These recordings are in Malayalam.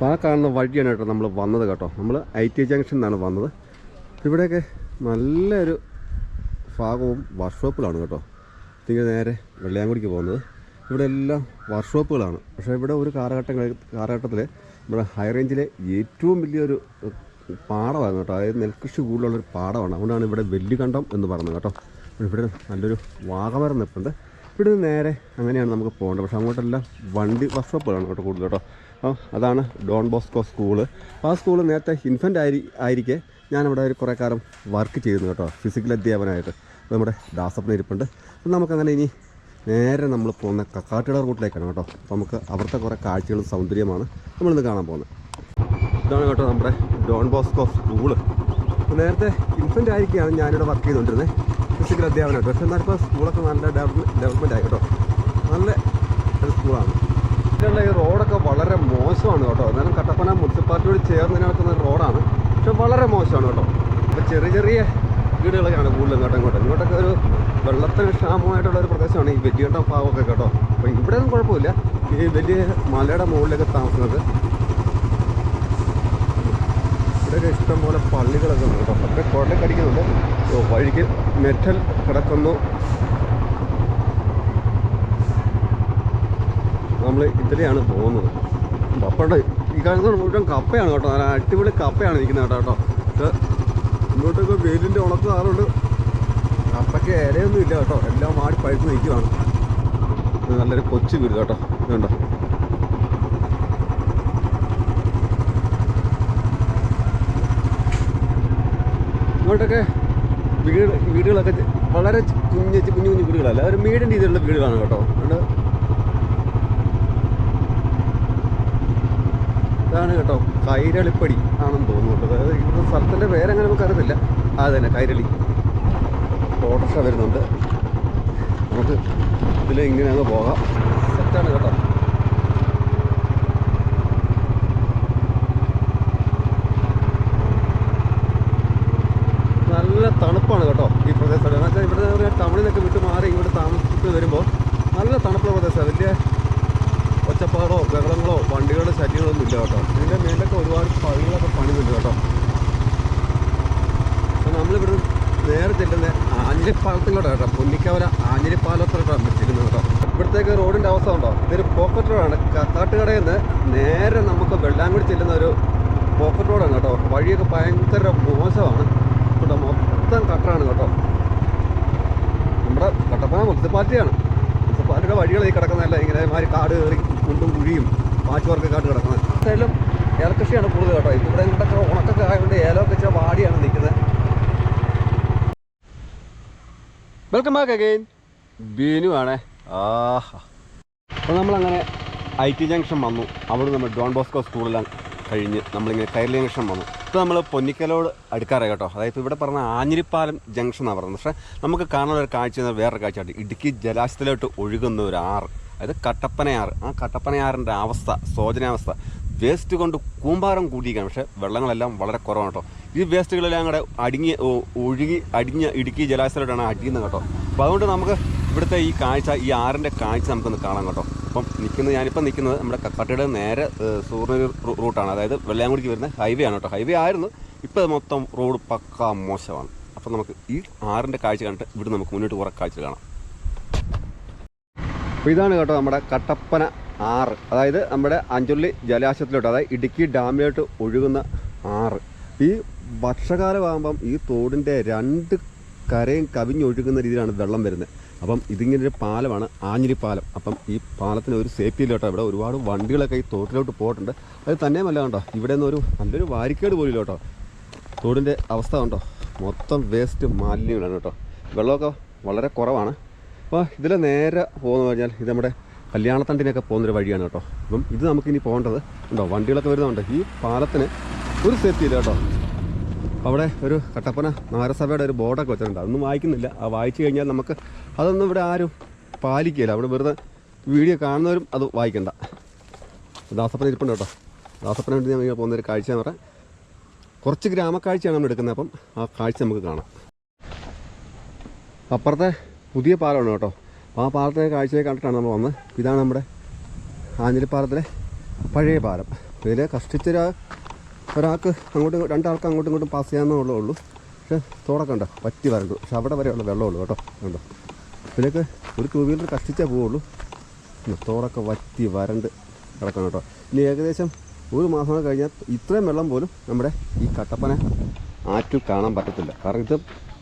അപ്പോൾ ആ കാണുന്ന വഴിയാണ് കേട്ടോ നമ്മൾ വന്നത് കേട്ടോ. നമ്മൾ ഐ ടി ജംഗ്ഷൻ നിന്നാണ് വന്നത്. ഇവിടെയൊക്കെ നല്ലൊരു ഭാഗവും വർക്ക്ഷോപ്പിലാണ് കേട്ടോ. ഇതിങ്ങനെ നേരെ വെള്ളയാങ്കുടിക്ക് പോകുന്നത്. ഇവിടെ എല്ലാം വർക്ക്ഷോപ്പുകളാണ് പക്ഷേ ഇവിടെ ഒരു കാലഘട്ടം കാലഘട്ടത്തിൽ നമ്മുടെ ഹൈ റേഞ്ചിലെ ഏറ്റവും വലിയൊരു പാടമാണ് കേട്ടോ. അതായത് നെൽകൃഷി കൂടുതലുള്ളൊരു പാടമാണ് അതുകൊണ്ടാണ് ഇവിടെ വെല്ലുകണ്ടം എന്ന് പറയുന്നത് കേട്ടോ. ഇവിടെ നല്ലൊരു വാഗമരം നിൽപ്പുണ്ട് ഇവിടെ നിന്ന് നേരെ അങ്ങനെയാണ് നമുക്ക് പോകേണ്ടത്. പക്ഷേ അങ്ങോട്ടെല്ലാം വണ്ടി വർക്ക്ഷോപ്പുകളാണ് കേട്ടോ കൂടുതൽ കേട്ടോ. അതാണ് ഡോൺ ബോസ്കോ സ്കൂൾ അപ്പോൾ ആ സ്കൂൾ നേരത്തെ ഇൻഫന്റ് ആയി ആയിരിക്കെ ഞാനവിടെ ഒരു കുറേ കാലം വർക്ക് ചെയ്യുന്നു കേട്ടോ ഫിസിക്കൽ അധ്യാപനമായിട്ട് നമ്മുടെ ദാസപ്പന ഇരിപ്പുണ്ട്. അപ്പം നമുക്കങ്ങനെ ഇനി നേരെ നമ്മൾ പോകുന്ന കക്കാട്ടിട റൂട്ടിലേക്കാണ് കേട്ടോ. അപ്പോൾ നമുക്ക് അവിടുത്തെ കുറേ കാഴ്ചകളും സൗന്ദര്യമാണ് നമ്മളിന്ന് കാണാൻ പോകുന്നത്. ഇതാണ് കേട്ടോ നമ്മുടെ ഡോൺ ബോസ്കോ സ്കൂൾ നേരത്തെ ഇൻഫന്റ് ആയിരിക്കുകയാണ് ഞാനിവിടെ വർക്ക് ചെയ്തുകൊണ്ടിരുന്നത് ഫിസിക്കൽ അധ്യാപനമായിട്ട് പക്ഷേ എന്നാൽ ഇപ്പോൾ സ്കൂളൊക്കെ നല്ല ഡെവലപ്മെന്റ് ഡെവലപ്മെന്റ് ആയി കേട്ടോ. നല്ല ഒരു സ്കൂളാണ്. ഇതിലുള്ള ഈ റോഡൊക്കെ വളരെ മോശമാണ് കേട്ടോ. എന്നാലും കട്ടപ്പന മുനിസിപ്പാലിറ്റിയോട് ചേർന്ന് നടക്കുന്ന റോഡാണ്. പക്ഷെ വളരെ മോശമാണ് കേട്ടോ. അപ്പോൾ ചെറിയ ചെറിയ വീടുകളൊക്കെയാണ് കൂടുതലും കേട്ടോ ഇങ്ങോട്ട്. ഇങ്ങോട്ടൊക്കെ ഒരു വെള്ളത്തിന് ക്ഷാമമായിട്ടുള്ള ഒരു പ്രദേശമാണ് ഈ വെറ്റിയട്ടം ഭാഗമൊക്കെ കേട്ടോ. അപ്പോൾ ഇവിടെ ഒന്നും കുഴപ്പമില്ല. ഈ വലിയ മലയുടെ മുകളിലൊക്കെ താമസിക്കുന്നത് ഇവിടെയൊക്കെ ഇഷ്ടംപോലെ പള്ളികളൊക്കെ ഉണ്ട് കേട്ടോ. ഒക്കെ കുഴലൊക്കെ അടിക്കുന്നുണ്ട് വഴിക്ക് മെറ്റൽ കിടക്കുന്നു. നമ്മൾ ഇതിലെയാണ് പോകുന്നത്. കപ്പയുടെ ഈ കാലത്ത് മുഴുവൻ കപ്പയാണ് കേട്ടോ. നല്ല അടിപൊളി കപ്പയാണ് നിൽക്കുന്നത് കേട്ടോ കേട്ടോ. ഇങ്ങോട്ടൊക്കെ വെയിലിന്റെ ഉണക്ക് കാറുണ്ട്. കപ്പയ്ക്ക് ഇലയൊന്നും ഇല്ല കേട്ടോ. എല്ലാം മാടി പഴുത്ത് നിൽക്കുകയാണ് നല്ലൊരു കൊച്ചു വീട് കേട്ടോ. ഇതുണ്ടോ ഇങ്ങോട്ടൊക്കെ വീട് വീടുകളൊക്കെ വളരെ കുഞ്ഞു കുഞ്ഞു കുഞ്ഞു വീടുകളല്ല. ഒരു മീഡിയം രീതിയിലുള്ള വീടുകളാണ് കേട്ടോ. അതുകൊണ്ട് ഇതാണ് കേട്ടോ കൈരളിപ്പടി ആണെന്ന് തോന്നുന്നു കേട്ടോ. അതായത് ഇവിടുത്തെ സ്ഥലത്തിന്റെ പേരങ്ങനെ നമുക്ക് അറിയത്തില്ല അത് തന്നെ കൈരളി. ഓട്ടോറിക്ഷ വരുന്നുണ്ട്. നമുക്ക് ഇതിൽ ഇങ്ങനെ അങ്ങ് പോകാം സെറ്റാണ് കേട്ടോ നല്ല തണുപ്പാണ് കേട്ടോ ഈ പ്രദേശത്ത് എന്ന് വെച്ചാൽ ഇവിടെ ഒരു ടൗണിൽ നിന്നൊക്കെ വിട്ട് മാറി ഇവിടെ താമസിച്ചിട്ട് വരുമ്പോൾ നല്ല തണുപ്പുള്ള പ്രദേശമാണ് വലിയ ഒച്ചപ്പാടോ ബഹളങ്ങളോ വണ്ടികളുടെ ശല്യങ്ങളോ ഒന്നും ഇല്ല കേട്ടോ. ഇതിന്റെ മേലൊക്കെ ഒരുപാട് പള്ളികളൊക്കെ പണിതുണ്ട് കേട്ടോ. അപ്പോൾ നമ്മളിവിടെ നേരെ ചെല്ലുന്ന ആഞ്ഞിലിപ്പാലത്തിലോട്ട് കേട്ടോ. പൊന്നിക്കവര ആഞ്ഞിലിപ്പാലത്തിലോട്ടാണ് ചെല്ലുന്നത് കേട്ടോ. ഇവിടത്തേക്ക് റോഡിന്റെ അവസ്ഥ ഉണ്ടോ ഇതൊരു പോക്കറ്റ് റോഡാണ്. കാട്ടുകടയിൽ നിന്ന് നേരെ നമുക്ക് വെള്ളാങ്കുടി ചെല്ലുന്ന ഒരു പോക്കറ്റ് റോഡാണ് കേട്ടോ. വഴിയൊക്കെ ഭയങ്കര മോശമാണ്. കേട്ടോ മൊത്തം കട്ടറാണ് കേട്ടോ. നമ്മുടെ കട്ടപ്പന മുനിസിപ്പാലിറ്റിയാണ്. മുനിസിപ്പാലിറ്റിയുടെ വഴികൾ കിടക്കുന്നതല്ല. ഇങ്ങനെ മാതിരി കാട് കയറി കുണ്ടും കുഴിയും പാച്ച് കാട്ട് കിടക്കുന്നത്. എന്തായാലും ഏലകൃഷിയാണ് കൂടുതൽ കേട്ടോ. ഇവിടെ ഇങ്ങോട്ടൊക്കെ ഉണക്കൊക്കെ ആയതുകൊണ്ട് ഏലമൊക്കെ ഇച്ചിരി വാടിയാണ് നിൽക്കുന്നത്. വെൽക്കം ബാക്ക് അഗെയിൻ ബീനു ആണേ. ആഹാ. അപ്പോൾ നമ്മളങ്ങനെ ഐ ടി ജംഗ്ഷൻ വന്നു. അവിടെ നമ്മൾ ഡോൺ ബോസ്കോ സ്കൂളിലാണ് കഴിഞ്ഞ് നമ്മളിങ്ങനെ കയറി ജംഗ്ഷൻ വന്നു. ഇപ്പോൾ നമ്മൾ പൊന്നിക്കലോട് അടുക്കാറായി കേട്ടോ. അതായത് ഇവിടെ പറഞ്ഞ ആഞ്ഞിരിപ്പാലം ജംഗ്ഷൻ എന്നാണ് പറയുന്നത്. പക്ഷേ നമുക്ക് കാണാനുള്ള ഒരു കാഴ്ച എന്ന് വേറൊരു കാഴ്ചയാണ്. ഇടുക്കി ജലാശയത്തിലോട്ട് ഒഴുകുന്ന ഒരു ആറ്. അതായത് കട്ടപ്പനയാറ്. ആ കട്ടപ്പനയാറിന്റെ അവസ്ഥ ശോചനാവസ്ഥ വേസ്റ്റ് കൊണ്ട് കൂമ്പാരം കൂട്ടിയിരിക്കുകയാണ്. പക്ഷേ വെള്ളങ്ങളെല്ലാം വളരെ കുറവാണ് കേട്ടോ. ഈ വേസ്റ്റുകളെല്ലാം കൂടെ അടിങ്ങി ഒഴുകി അടിഞ്ഞ ഇടുക്കി ജലാശയത്തിലോട്ടാണ് അടിയുന്നത് കേട്ടോ. അപ്പോൾ അതുകൊണ്ട് നമുക്ക് ഇവിടുത്തെ ഈ കാഴ്ച ഈ ആറിന്റെ കാഴ്ച നമുക്കൊന്ന് കാണാം കേട്ടോ. അപ്പം നിൽക്കുന്നത് ഞാനിപ്പോൾ നിൽക്കുന്നത് നമ്മുടെ കക്കാട്ടയുടെ നേരെ സൂർണൂർ റൂട്ടാണ്. അതായത് വെള്ളയാങ്കുടിക്ക് വരുന്ന ഹൈവേ ആണ് കേട്ടോ. ഹൈവേ ആയിരുന്നു. ഇപ്പോൾ മൊത്തം റോഡ് പക്കാ മോശമാണ്. അപ്പം നമുക്ക് ഈ ആറിന്റെ കാഴ്ച കണ്ടിട്ട് ഇവിടെ നമുക്ക് മുന്നോട്ട് കുറേ കാഴ്ച കാണാം. അപ്പോൾ ഇതാണ് കേട്ടോ നമ്മുടെ കട്ടപ്പന ആറ്. അതായത് നമ്മുടെ അഞ്ചുള്ളി ജലാശയത്തിലോട്ട് അതായത് ഇടുക്കി ഡാമിലോട്ട് ഒഴുകുന്ന ആറ്. ഈ വർഷകാലമാകുമ്പം ഈ തോടിന്റെ രണ്ട് കരയും കവിഞ്ഞൊഴുകുന്ന രീതിയിലാണ് വെള്ളം വരുന്നത്. അപ്പം ഇതിങ്ങനെ ഒരു പാലമാണ് ആഞ്ഞിരി പാലം അപ്പം ഈ പാലത്തിന് ഒരു സേഫ്റ്റി ഇല്ല ഇവിടെ ഒരുപാട് വണ്ടികളൊക്കെ ഈ തോട്ടിലോട്ട് പോയിട്ടുണ്ട്. അത് തന്നെയുമല്ല കണ്ടോ ഇവിടെ നിന്ന് ഒരു നല്ലൊരു വാരിക്കേട് പോലും കേട്ടോ. തോടിന്റെ അവസ്ഥ ഉണ്ടോ മൊത്തം വേസ്റ്റ് മാലിന്യങ്ങളാണ് കേട്ടോ. വെള്ളമൊക്കെ വളരെ കുറവാണ്. അപ്പോൾ ഇതിൽ നേരെ പോകുന്ന പറഞ്ഞാൽ ഇത് നമ്മുടെ കല്യാണത്തണ്ടിനൊക്കെ പോകുന്നൊരു വഴിയാണ് കേട്ടോ. അപ്പം ഇത് നമുക്കിനി പോകേണ്ടത് ഉണ്ടോ? വണ്ടികളൊക്കെ വരുന്നുണ്ട്. ഈ പാലത്തിന് ഒരു സേഫ്റ്റി ഇല്ല കേട്ടോ. അവിടെ ഒരു കട്ടപ്പന നഗരസഭയുടെ ഒരു ബോർഡൊക്കെ വെച്ചിട്ടുണ്ട്. അതൊന്നും വായിക്കുന്നില്ല. ആ വായിച്ചു കഴിഞ്ഞാൽ നമുക്ക് അതൊന്നും ഇവിടെ ആരും പാലിക്കുകയില്ല. അവിടെ വെറുതെ വീഡിയോ കാണുന്നവരും അത് വായിക്കണ്ട. ദാസപ്പന ഇരിപ്പുണ്ട് കേട്ടോ. ദാസപ്പന വേണ്ടി ഞാൻ പോകുന്ന ഒരു കാഴ്ച എന്ന് പറഞ്ഞാൽ കുറച്ച് ഗ്രാമക്കാഴ്ചയാണ് നമ്മൾ എടുക്കുന്നത്. അപ്പം ആ കാഴ്ച നമുക്ക് കാണാം. അപ്പുറത്തെ പുതിയ പാലമാണ് കേട്ടോ. അപ്പോൾ ആ പാലത്തെ കാഴ്ചയെ കണ്ടിട്ടാണ് നമ്മൾ വന്നത്. ഇതാണ് നമ്മുടെ ആഞ്ഞിലിപ്പാലത്തിലെ പഴയ പാലം. ഇതിൽ കഷ്ടിച്ചൊരാ ഒരാൾക്ക് അങ്ങോട്ടും രണ്ടാൾക്ക് അങ്ങോട്ടും ഇങ്ങോട്ടും പാസ് ചെയ്യാമെന്നേ ഉള്ളൂ പക്ഷേ തോടൊക്കെ ഉണ്ടോ പറ്റി വരണ്ടു. പക്ഷെ അവിടെ വരെയുള്ള വെള്ളമുള്ളൂ കേട്ടോ. ഉണ്ടോ ഇതിലേക്ക് ഒരു ടൂ വീലർ കഷ്ടിച്ചേ പോവുള്ളൂ. തോടൊക്കെ വറ്റി വരണ്ട് കിടക്കണം കേട്ടോ. ഇനി ഏകദേശം ഒരു മാസം കഴിഞ്ഞാൽ ഇത്രയും വെള്ളം പോലും നമ്മുടെ ഈ കട്ടപ്പന ആറ്റിൽ കാണാൻ പറ്റത്തില്ല. കാരണം ഇത്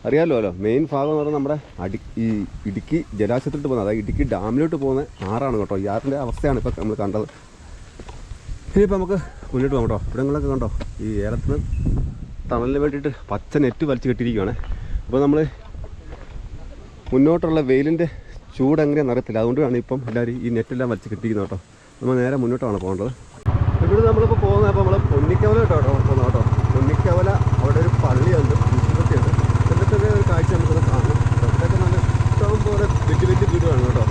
അറിയാമല്ലോ മെയിൻ ഭാഗം എന്ന് പറഞ്ഞാൽ നമ്മുടെ അടി ഈ ഇടുക്കി ജലാശയത്തിലോട്ട് പോകുന്നത്. അതായത് ഇടുക്കി ഡാമിലോട്ട് പോകുന്ന ആറാണ് കേട്ടോ. ഈ ആറിന്റെ അവസ്ഥയാണ് ഇപ്പോൾ നമ്മൾ കണ്ടത്. ഇനിയിപ്പോൾ നമുക്ക് മുന്നോട്ട് പോകാം കേട്ടോ. ഇവിടങ്ങളൊക്കെ കണ്ടോ? ഈ ഏലത്തിന് തണലിന് വേണ്ടിയിട്ട് പച്ച നെറ്റ് വലിച്ചു കെട്ടിയിരിക്കുകയാണ് അപ്പോൾ നമ്മൾ മുന്നോട്ടുള്ള വെയിലിന്റെ ചൂട് എങ്ങനെയാണെന്ന് അറിയത്തില്ല. അതുകൊണ്ടാണ് ഇപ്പം എല്ലാവരും ഈ നെറ്റെല്ലാം വലിച്ചു കെട്ടിയിരിക്കുന്നത് കേട്ടോ. നമ്മൾ നേരെ മുന്നോട്ടാണ് പോകേണ്ടത്. ഇവിടെ നമ്മളിപ്പോൾ പോകുന്നത് അപ്പോൾ നമ്മൾ പൊന്നിക്കവല കേട്ടോ. പോകുന്നത് കേട്ടോ പൊന്നിക്കവല അവിടെ ഒരു പള്ളിയുണ്ട് മുനിസിപ്പാലിറ്റിയുണ്ട് എന്നിട്ടൊക്കെ ഒരു കാഴ്ച നമുക്കത് കാണാം അവിടെയൊക്കെ നല്ല ഇഷ്ടം പോലെ വീടുകളാണ് കേട്ടോ.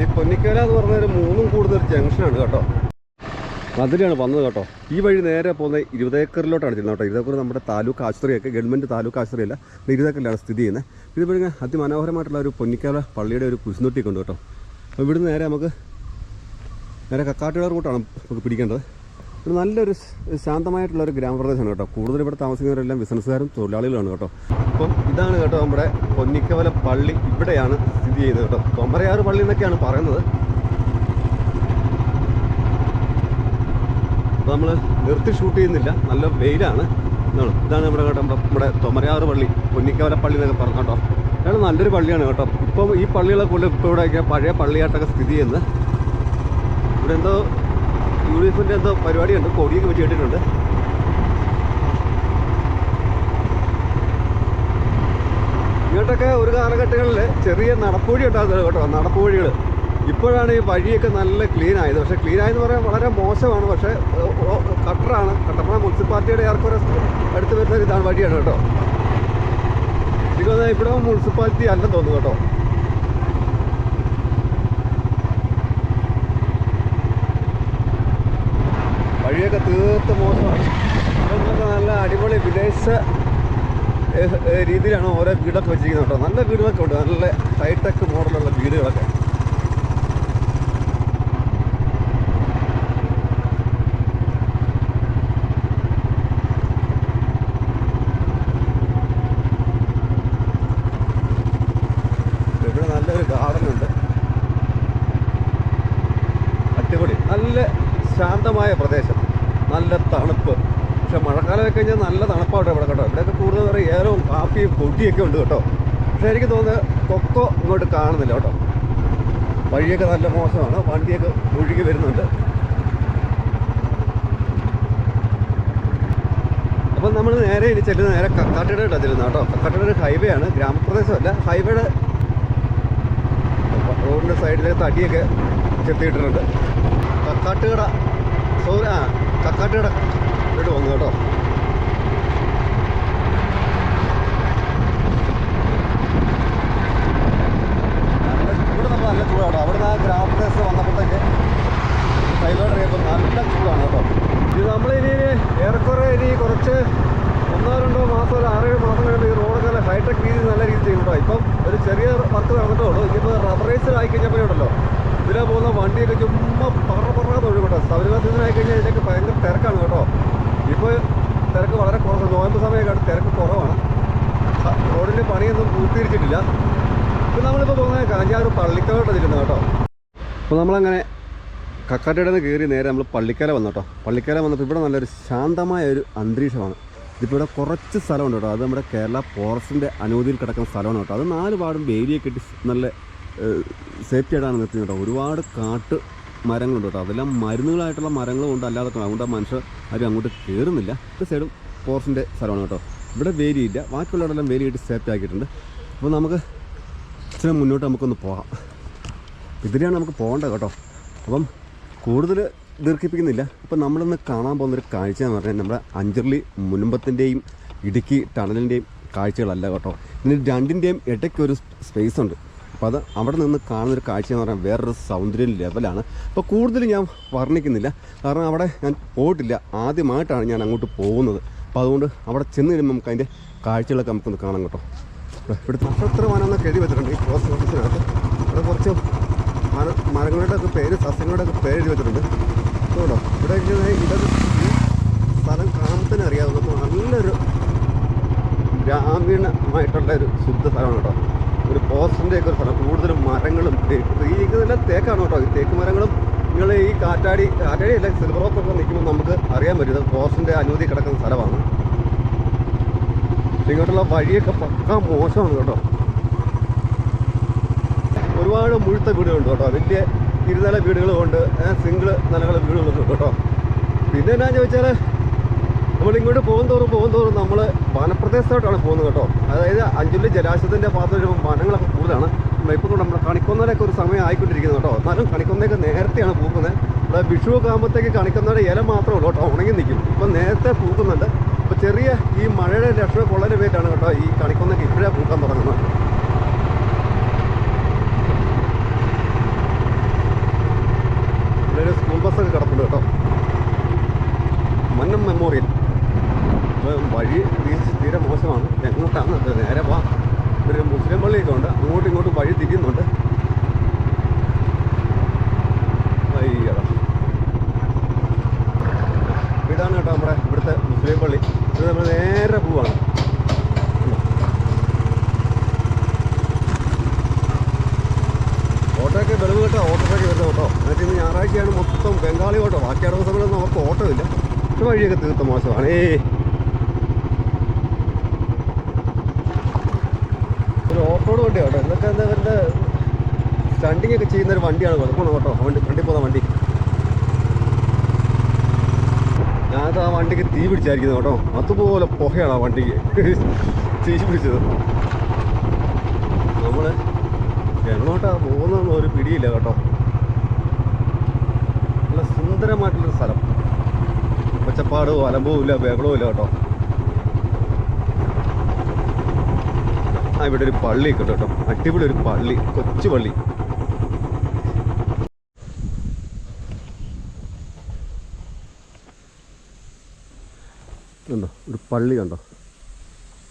ഈ പൊന്നിക്കര എന്ന് പറഞ്ഞാൽ മൂന്നും കൂടുതൽ ജംഗ്ഷനാണ് കേട്ടോ. അതിലാണ് വന്നത് കേട്ടോ. ഈ വഴി നേരെ പോകുന്ന ഇരുപതേക്കറിലോട്ടാണ് ചെല്ലുന്നത് കേട്ടോ. ഇരുപതേക്കർ നമ്മുടെ താലൂക്ക് ആശുപത്രിയൊക്കെ ഗവൺമെന്റ് താലൂക്ക് ആശുപത്രിയല്ല ഇരുപതേക്കറിലാണ് സ്ഥിതി ചെയ്യുന്നത്. ഇങ്ങനെ അതിമനോഹരമായിട്ടുള്ള ഒരു പൊന്നിക്കാല പള്ളിയുടെ ഒരു കുരിശുനൊട്ടിയൊക്കെ ഉണ്ട് കേട്ടോ. അപ്പോൾ ഇവിടുന്ന് നേരെ നമുക്ക് നേരെ കക്കാട്ടുകാർ റൂട്ടാണ് നമുക്ക് പിടിക്കേണ്ടത്. ഇത് നല്ലൊരു ശാന്തമായിട്ടുള്ള ഒരു ഗ്രാമപ്രദേശമാണ് കേട്ടോ. കൂടുതൽ ഇവിടെ താമസിക്കുന്നവരെല്ലാം ബിസിനസ്സുകാരും തൊഴിലാളികളാണ് കേട്ടോ. അപ്പം ഇതാണ് കേട്ടോ നമ്മുടെ പൊന്നിക്കവല പള്ളി ഇവിടെയാണ് സ്ഥിതി ചെയ്യുന്നത് കേട്ടോ. തൊമ്പരയാറ് പള്ളി എന്നൊക്കെയാണ് പറയുന്നത്. അപ്പോൾ നമ്മൾ നിർത്തി ഷൂട്ട് ചെയ്യുന്നില്ല. നല്ല വെയിലാണ്. ഇതാണ് ഇതാണ് നമ്മുടെ കേട്ടോ നമ്മുടെ തൊമരയാറ് പള്ളി പൊന്നിക്കവല പള്ളി എന്നൊക്കെ പറഞ്ഞു കേട്ടോ. അതാണ് നല്ലൊരു പള്ളിയാണ് കേട്ടോ. ഇപ്പം ഈ പള്ളികളെ കൊണ്ട് ഇപ്പോൾ ഇവിടെയൊക്കെ പഴയ പള്ളിയായിട്ടൊക്കെ സ്ഥിതി ചെയ്യുന്നത്. ഇവിടെ എന്തോ യു എന്തോ പരിപാടിയുണ്ട്. കൊടിയൊക്കെ വെച്ച് കേട്ടിട്ടുണ്ട്. ഇങ്ങോട്ടൊക്കെ ഒരു കാലഘട്ടങ്ങളിൽ ചെറിയ നടപ്പുഴി ഉണ്ടാകുന്നത് കേട്ടോ നടപ്പുഴികൾ ഇപ്പോഴാണ് ഈ വഴിയൊക്കെ നല്ല ക്ലീൻ ആയത്. പക്ഷേ ക്ലീൻ ആയെന്ന് പറയാൻ വളരെ മോശമാണ്. പക്ഷേ കട്ടറാണ്. കട്ടപ്പന മുനിസിപ്പാലിറ്റിയുടെ ഏറെക്കുറെ അടുത്ത് വരുന്ന ഇതാണ് വഴിയാണ് കേട്ടോ. ഇപ്പോഴും മുനിസിപ്പാലിറ്റി അല്ലെന്ന് തോന്നുന്നു കേട്ടോ. വഴിയൊക്കെ തീർത്ത് മോശമാണ് ഇതൊക്കെ നല്ല അടിപൊളി വിദേശ രീതിയിലാണ് ഓരോ വീടൊക്കെ വെച്ചിരിക്കുന്നത് കേട്ടോ. നല്ല വീടുകളൊക്കെ ഉണ്ട്. നല്ല ഹൈടെക് മോഡലുള്ള വീടുകളൊക്കെ. ശാന്തമായ പ്രദേശം നല്ല തണുപ്പ് പക്ഷെ മഴക്കാലമൊക്കെ കഴിഞ്ഞാൽ നല്ല തണുപ്പാണ് ഇവിടെ കേട്ടോ. ഇവിടെയൊക്കെ കൂടുതൽ പറയും ഏലവും കാപ്പിയും പൊടിയൊക്കെ ഉണ്ട് കേട്ടോ. പക്ഷെ എനിക്ക് തോന്നുന്നത് കൊക്കോ ഇങ്ങോട്ട് കാണുന്നില്ല കേട്ടോ. വഴിയൊക്കെ നല്ല മോശമാണ്. വണ്ടിയൊക്കെ ഒഴുകി വരുന്നുണ്ട്. അപ്പം നമ്മൾ നേരെ ഇനി ചെല്ലുന്ന നേരെ കക്കാട്ടയുടെ ചെല്ലുന്ന കേട്ടോ. കക്കാട്ടയുടെ ഹൈവേ ആണ്. ഗ്രാമപ്രദേശമല്ല. ഹൈവേയുടെ റോഡിന്റെ സൈഡിലെ തടിയൊക്കെ ചെത്തിയിട്ടിട്ടുണ്ട്. കക്കാട്ടുകട സോറി ആ കക്കാട്ടുകട ഇങ്ങോട്ട് വന്നു കേട്ടോ നല്ല- ഇവിടെ നമ്മൾ നല്ല ചൂടാണ് അവിടെ നിന്ന് ആ ഗ്രാമപ്രദേശത്ത് വന്നപ്പോഴത്തേക്ക് ഹൈവേ ഡ്രൈവ് നല്ല ചൂടാണ് കേട്ടോ ഇത് നമ്മളിനി ഏറെക്കുറെ ഇനി കുറച്ച് ഒന്നോ രണ്ടോ മാസം ഒരു ആറേഴ് മാസം കഴിയുമ്പോൾ ഈ റോഡൊക്കെ നല്ല ഹൈടെക് രീതിയിൽ നല്ല രീതിയിൽ ചെയ്യും കേട്ടോ ഇപ്പം ഒരു ചെറിയ വർക്ക് നടന്നിട്ടേ ഉള്ളൂ ഇനിയിപ്പോൾ റബ്ബറൈസർ ആയി കഴിഞ്ഞപ്പോഴുണ്ടല്ലോ ഇതിലെ പോകുന്ന വണ്ടിയൊക്കെ ചുമ്മാ പറ പറയാതെ ഒഴുകും കേട്ടോ സൗരഭ സീസൺ ആയി കഴിഞ്ഞാൽ ഇതിലേക്ക് ഭയങ്കര തിരക്കാണ് കേട്ടോ ഇപ്പോൾ തിരക്ക് വളരെ കുറവ് നോയമ്പ് സമയമൊക്കെ തിരക്ക് കുറവാണ് ഹ, റോഡിന്റെ പണിയൊന്നും പൂർത്തീകരിച്ചിട്ടില്ല ഇപ്പം നമ്മളിപ്പോൾ പോകുന്നത് കാഞ്ചാറ് പള്ളിക്കലോട്ട് ഇരുന്നത് കേട്ടോ അപ്പോൾ നമ്മളങ്ങനെ കക്കാട്ടയുടെ നിന്ന് കയറി നേരെ നമ്മൾ പള്ളിക്കര വന്നു കേട്ടോ പള്ളിക്കര വന്നപ്പോൾ ഇവിടെ നല്ലൊരു ശാന്തമായ ഒരു അന്തരീക്ഷമാണ്. ഇതിപ്പോൾ ഇവിടെ കുറച്ച് സ്ഥലമുണ്ട് കേട്ടോ. അത് നമ്മുടെ കേരള ഫോറസ്റ്റിന്റെ അനുമതിയിൽ കിടക്കുന്ന സ്ഥലമാണ് കേട്ടോ. അത് നാല് പാടും വേലിയൊക്കെ ഇട്ട് നല്ല സേഫ്റ്റി ആയിട്ടാണ് നിർത്തുന്നത് കേട്ടോ. ഒരുപാട് കാട്ട് മരങ്ങളുണ്ട് കേട്ടോ. അതെല്ലാം മരുന്നുകളായിട്ടുള്ള മരങ്ങളും ഉണ്ട്. അല്ലാതെ അതുകൊണ്ട് മനുഷ്യർ ആരും അങ്ങോട്ട് കയറുന്നില്ല ഒരു സൈഡും ഫോറസ്റ്റിന്റെ സ്ഥലമാണ് കേട്ടോ. ഇവിടെ വേലിയില്ല. ബാക്കിയുള്ളവരെല്ലാം വേലിയിട്ട് സേഫ്റ്റി ആക്കിയിട്ടുണ്ട്. അപ്പോൾ നമുക്ക് ഇച്ചിരി മുന്നോട്ട് നമുക്കൊന്ന് പോകാം. ഇതിലാണ് നമുക്ക് പോകേണ്ടത് കേട്ടോ. അപ്പം കൂടുതൽ ദീർഘിപ്പിക്കുന്നില്ല. അപ്പം നമ്മളിന്ന് കാണാൻ പോകുന്നൊരു കാഴ്ച എന്ന് പറഞ്ഞാൽ നമ്മുടെ അഞ്ചർലി മുൻപത്തിന്റെയും ഇടുക്കി ടണലിന്റെയും കാഴ്ചകളല്ല കേട്ടോ. ഇതിന് രണ്ടിന്റെയും ഇടയ്ക്കൊരു സ്പേസ് ഉണ്ട്. അപ്പോൾ അത് അവിടെ നിന്ന് കാണുന്നൊരു കാഴ്ച എന്ന് പറഞ്ഞാൽ വേറൊരു സൗന്ദര്യ ലെവലാണ് അപ്പോൾ കൂടുതൽ ഞാൻ വർണിക്കുന്നില്ല. കാരണം അവിടെ ഞാൻ പോയിട്ടില്ല. ആദ്യമായിട്ടാണ് ഞാൻ അങ്ങോട്ട് പോകുന്നത്. അപ്പോൾ അതുകൊണ്ട് അവിടെ ചെന്ന് കഴിയുമ്പോൾ നമുക്ക് അതിന്റെ കാഴ്ചകളൊക്കെ നമുക്കൊന്ന് കാണാം കേട്ടോ. ഇവിടുത്തെ അത്ര വനം എന്നൊക്കെ എഴുതി വെച്ചിട്ടുണ്ട് ഈ പോസ്റ്റ് ഓഫീസിനകത്ത് അവിടെ കുറച്ച് മരങ്ങളുടെ ഒക്കെ പേര് സസ്യങ്ങളുടെ ഒക്കെ പേര് എഴുതി വെച്ചിട്ടുണ്ട്. കേട്ടോ ഇവിടെ ഈ സ്ഥലം കാണുമ്പോൾ തന്നെ അറിയാവുന്ന നല്ലൊരു ഗ്രാമീണമായിട്ടുള്ള ഒരു ശുദ്ധ സ്ഥലമാണ് കേട്ടോ. ഒരു പോസ്റ്റിന്റെ ഒക്കെ ഒരു സ്ഥലം. കൂടുതലും മരങ്ങളും ഇതെല്ലാം തേക്കാണ് കേട്ടോ. ഈ തേക്ക് മരങ്ങളും നിങ്ങൾ ഈ കാറ്റാടി കാറ്റാടി അല്ല സിൽവർ റോപ്പ് ഒക്കെ നിൽക്കുമ്പോൾ നമുക്ക് അറിയാൻ പറ്റും. ഇത് പോസ്റ്റിന്റെ അനുമതി കിടക്കുന്ന സ്ഥലമാണ്. ഇങ്ങോട്ടുള്ള വഴിയൊക്കെ പക്കാ മോശമാണ് കേട്ടോ. ഒരുപാട് മുഴുത്ത വീടുകളുണ്ട് കേട്ടോ. വലിയ ഇരുനില വീടുകളുമുണ്ട് സിംഗിൾ നിലകള വീടുകളുണ്ട് കേട്ടോ. പിന്നെ എന്നാന്ന് ചോദിച്ചാൽ നമ്മൾ ഇങ്ങോട്ട് പോകും തോറും നമ്മൾ വനപ്രദേശത്തോട്ടാണ് പോകുന്നത് കേട്ടോ. അതായത് അഞ്ചുള്ളി ജലാശയത്തിന്റെ ഭാഗത്ത് വനങ്ങളൊക്കെ കൂടുതലാണ്. ഇപ്പോൾ നമ്മൾ കണിക്കൊന്നരൊക്കെ ഒരു സമയം ആയിക്കൊണ്ടിരിക്കുന്നത് കേട്ടോ. എന്നാലും കണിക്കൊന്നയൊക്കെ നേരത്തെയാണ് പൂക്കുന്നത് ഇവിടെ വിഷു ഒക്കെ ആകുമ്പോഴത്തേക്ക് ഇല മാത്രമേ ഉള്ളൂ കേട്ടോ. ഉണങ്ങി നിൽക്കും. ഇപ്പം നേരത്തെ പൂക്കുന്നുണ്ട്. ഇപ്പോൾ ചെറിയ ഈ മഴയുടെ രക്ഷ കൊള്ളന് പേറ്റാണ് കേട്ടോ ഈ കണിക്കൊന്നൊക്കെ ഇപ്പോഴേ പൂക്കാൻ തുടങ്ങുന്നത് ഇവിടെ ഒരു സ്കൂൾ ബസ്സൊക്കെ കിടപ്പുണ്ട് കേട്ടോ മന്നം മെമ്മോറിയൽ ഇപ്പം വഴി തീരെ തീരെ മോശമാണ് എങ്ങോട്ടാണ് അത് നേരെ പോവാം ഒരു മുസ്ലിം പള്ളിയൊക്കെ ഉണ്ട് അങ്ങോട്ടും ഇങ്ങോട്ടും വഴി തിരിയുന്നുണ്ട് അയ്യടാ ഇതാണ് കേട്ടോ നമ്മുടെ ഇവിടുത്തെ മുസ്ലിം പള്ളി ഇത് നമ്മൾ നേരെ പോവാണ് ഓട്ടോയൊക്കെ വെളിവ് കേട്ടോ ഓട്ടോയൊക്കെ വരുന്നത് കേട്ടോ എന്നിട്ട് ഇന്ന് ഞായറാഴ്ചയാണ് മൊത്തം ബംഗാളി ഓട്ടോ ബാക്കി അറുപത് സമയത്ത് നമുക്ക് ഓട്ടോ ഇല്ല പക്ഷെ വഴിയൊക്കെ തീർത്ത മോശമാണ് ഏയ് ഒരു ഓഫ് റോഡ് വണ്ടിയാണ് കേട്ടോ ഇതൊക്കെ എന്താ അവരുടെ സ്റ്റണ്ടിങ് വണ്ടിയാണ് കുഴപ്പമാണ് കേട്ടോ. വണ്ടി വണ്ടി പോകുന്ന വണ്ടി. ഞാനത് ആ വണ്ടിക്ക് തീ പിടിച്ചായിരിക്കുന്നത് കേട്ടോ. അതുപോലെ പുകയാണ് ആ വണ്ടിക്ക്. തീ പിടിച്ചത്. നമ്മൾ എങ്ങോട്ടാ പോകുന്നതെന്ന് ഒരു പിടിയില്ല കേട്ടോ. നല്ല സുന്ദരമായിട്ടുള്ളൊരു സ്ഥലം. ഒച്ചപ്പാട് അലമ്പവും ഇല്ല ബഹളവും ഇല്ല കേട്ടോ. ആ ഇവിടെ ഒരു പള്ളി കേട്ടോ കേട്ടോ. അടിപൊളി ഒരു പള്ളി കൊച്ചു പള്ളി ഉണ്ടോ ഒരു പള്ളി കണ്ടോ?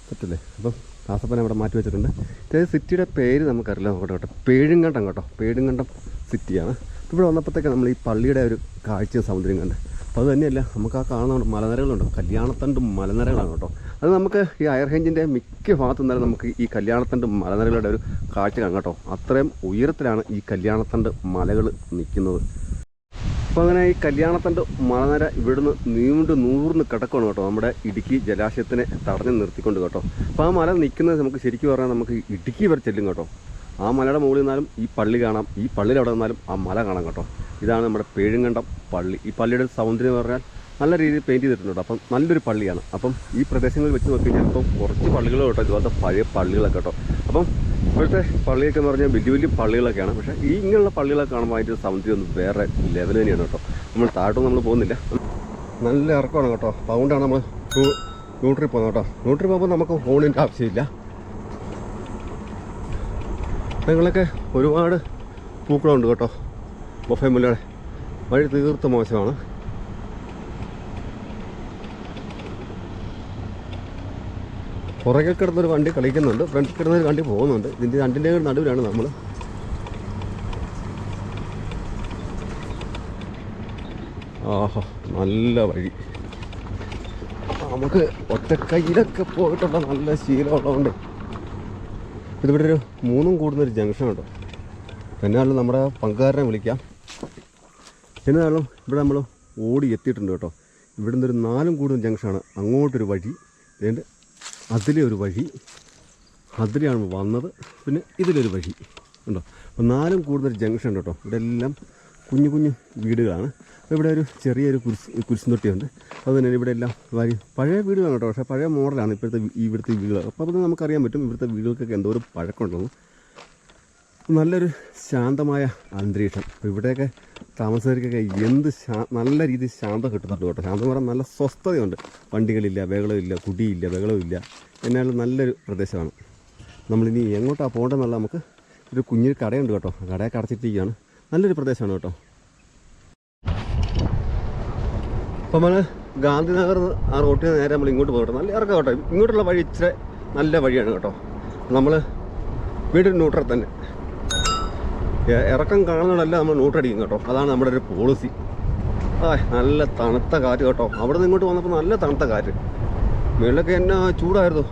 പറ്റില്ലേ അപ്പം ദാസപ്പനെ അവിടെ മാറ്റി വെച്ചിട്ടുണ്ട്. ഇത് സിറ്റിയുടെ പേര് നമുക്കറിയില്ല. നോക്കട്ടെ കേട്ടോ. പേഴുങ്കണ്ടം കേട്ടോ. പേഴുങ്കണ്ടം സിറ്റിയാണ്. ഇവിടെ വന്നപ്പോഴത്തേക്ക് നമ്മൾ ഈ പള്ളിയുടെ ഒരു കാഴ്ച സൗന്ദര്യം കണ്ട്. അപ്പോൾ അത് തന്നെയല്ല നമുക്ക് ആ കാണുന്ന മലനിരകളുണ്ട്. കല്യാണത്തണ്ടും മലനിരകളാണ് കേട്ടോ. അത് നമുക്ക് ഈ അയർ റേഞ്ചിന്റെ മിക്ക ഭാഗത്തു നിന്നാലും നമുക്ക് ഈ കല്യാണത്തണ്ട് മലനിരകളുടെ ഒരു കാഴ്ച കാണാം കേട്ടോ. അത്രയും ഉയരത്തിലാണ് ഈ കല്യാണത്തണ്ട് മലകൾ നിൽക്കുന്നത്. അപ്പോൾ അങ്ങനെ ഈ കല്യാണത്തിന്റെ മലനിര ഇവിടുന്ന് നീണ്ടു നൂറിന് കിടക്കണം കേട്ടോ. നമ്മുടെ ഇടുക്കി ജലാശയത്തിനെ തടഞ്ഞു നിർത്തിക്കൊണ്ട് കേട്ടോ. അപ്പോൾ ആ മല നിൽക്കുന്നത് നമുക്ക് ശരിക്കും പറഞ്ഞാൽ നമുക്ക് ഇടുക്കി വരെ ചെല്ലും കേട്ടോ. ആ മലയുടെ മുകളിൽ നിന്നാലും ഈ പള്ളി കാണാം. ഈ പള്ളിയിൽ അവിടെ നിന്നാലും ആ മല കാണാം കേട്ടോ. ഇതാണ് നമ്മുടെ പേഴുങ്കണ്ടം പള്ളി. ഈ പള്ളിയുടെ സൗന്ദര്യം എന്ന് പറഞ്ഞാൽ നല്ല രീതിയിൽ പെയിന്റ് ചെയ്തിട്ടുണ്ട്. അപ്പം നല്ലൊരു പള്ളിയാണ്. അപ്പം ഈ പ്രദേശങ്ങളിൽ വെച്ച് നോക്കി കഴിഞ്ഞാൽ ഇപ്പം കുറച്ച് പള്ളികൾ കേട്ടോ. ഇതുപോലത്തെ പഴയ പള്ളികളൊക്കെ കേട്ടോ. അപ്പം ഇപ്പോഴത്തെ പള്ളിയൊക്കെ എന്ന് പറഞ്ഞാൽ വലിയ വലിയ പള്ളികളൊക്കെയാണ്. പക്ഷേ ഈ ഇങ്ങനെയുള്ള പള്ളികളൊക്കെ കാണുമ്പോൾ അതിന്റെ സൗന്ദര്യം ഒന്ന് വേറെ ലെവൽ തന്നെയാണ് കേട്ടോ. നമ്മൾ താഴോട്ട് നമ്മൾ പോകുന്നില്ല. നല്ല ഇറക്കമാണ് കേട്ടോ. അതുകൊണ്ടാണ് നമ്മൾ ന്യൂട്രി പോകുന്നത് കേട്ടോ. ന്യൂട്രി പോകുമ്പോൾ നമുക്ക് ഫോണിന്റെ ആവശ്യമില്ല. നിങ്ങളൊക്കെ ഒരുപാട് പൂക്കളുണ്ട് കേട്ടോ. ബൊഫേ മുല്ലയുടെ. വഴി തീർത്ത് മോശമാണ്. പുറകെ കിടന്നൊരു വണ്ടി കളിക്കുന്നുണ്ട് ഫ്രണ്ടിൽ കിടന്നൊരു വണ്ടി പോകുന്നുണ്ട്. ഇതിന്റെ രണ്ടിന്റെ നടുവിലാണ് നമ്മൾ ആഹാ നല്ല വഴി. നമുക്ക് ഒറ്റക്കൈയിലൊക്കെ പോയിട്ടുള്ള നല്ല ശീലമുള്ളതുകൊണ്ട് ഇതിവിടെ ഒരു മൂന്നും കൂടുന്നൊരു ജംഗ്ഷൻ കേട്ടോ എന്നാലും നമ്മുടെ പങ്കുകാരനെ വിളിക്കാം. എന്നാലും ഇവിടെ നമ്മൾ ഓടി എത്തിയിട്ടുണ്ട് കേട്ടോ. ഇവിടുന്ന് ഒരു നാലും കൂടുന്ന ജംഗ്ഷനാണ് അങ്ങോട്ടൊരു വഴി. ഇതിന്റെ അതിലെ ഒരു വഴി അതിലെയാണ് വന്നത്. പിന്നെ ഇതിലൊരു വഴി ഉണ്ടോ? അപ്പോൾ നാലും കൂടുതൽ ജംഗ്ഷൻ ഉണ്ട് കേട്ടോ. ഇവിടെ എല്ലാം കുഞ്ഞു കുഞ്ഞു വീടുകളാണ്. ഇവിടെ ഒരു ചെറിയൊരു കുരിശ് കുരിശുന്തൊട്ടിയുണ്ട് അതുതന്നെ ഇവിടെ എല്ലാം വഴി പഴയ വീടുകളാണ് കേട്ടോ. പക്ഷേ പഴയ മോഡലാണ് ഇപ്പോഴത്തെ ഇവിടുത്തെ വീടുകൾ. അപ്പോൾ അത് നമുക്കറിയാൻ പറ്റും. ഇവിടുത്തെ വീടുകൾക്കൊക്കെ എന്തോ ഒരു പഴക്കമുണ്ടെന്ന്. നല്ലൊരു ശാന്തമായ അന്തരീക്ഷം. ഇവിടെയൊക്കെ താമസക്കാർക്കൊക്കെ എന്ത് നല്ല രീതിയിൽ ശാന്തം കിട്ടുന്നുണ്ട് കേട്ടോ. ശാന്തം പറഞ്ഞാൽ നല്ല സ്വസ്ഥതയുണ്ട്. വണ്ടികളില്ല ബഹളമില്ല കുടിയില്ല ബഹളമില്ല എന്നാലും നല്ലൊരു പ്രദേശമാണ്. നമ്മളിനി എങ്ങോട്ടാണ് പോകേണ്ടതെന്നുള്ള നമുക്ക് ഒരു കുഞ്ഞൊരു കടയുണ്ട് കേട്ടോ. കടയൊക്കെ അടച്ചിട്ടിരിക്കുകയാണ്. നല്ലൊരു പ്രദേശമാണ് കേട്ടോ. അപ്പോൾ നമ്മൾ ഗാന്ധിനഗർ ആ റോട്ടിൽ നേരെ നമ്മൾ ഇങ്ങോട്ട് പോകട്ടെ. നല്ല ഇറക്കം കേട്ടോ. ഇങ്ങോട്ടുള്ള വഴി ഇച്ചിരി നല്ല വഴിയാണ് കേട്ടോ. നമ്മൾ വീടിന്റെ ന്യൂട്രൽ തന്നെ. ഇറക്കം കാണുന്നതല്ല നമ്മൾ ന്യൂട്രടിക്കും കേട്ടോ. അതാണ് നമ്മുടെ ഒരു പോളിസി ആ നല്ല തണുത്ത കാറ്റ് കേട്ടോ. അവിടെ നിന്ന് ഇങ്ങോട്ട് വന്നപ്പോൾ നല്ല തണുത്ത കാറ്റ്. മേളിലൊക്കെ എന്നാ ചൂടായിരുന്നു.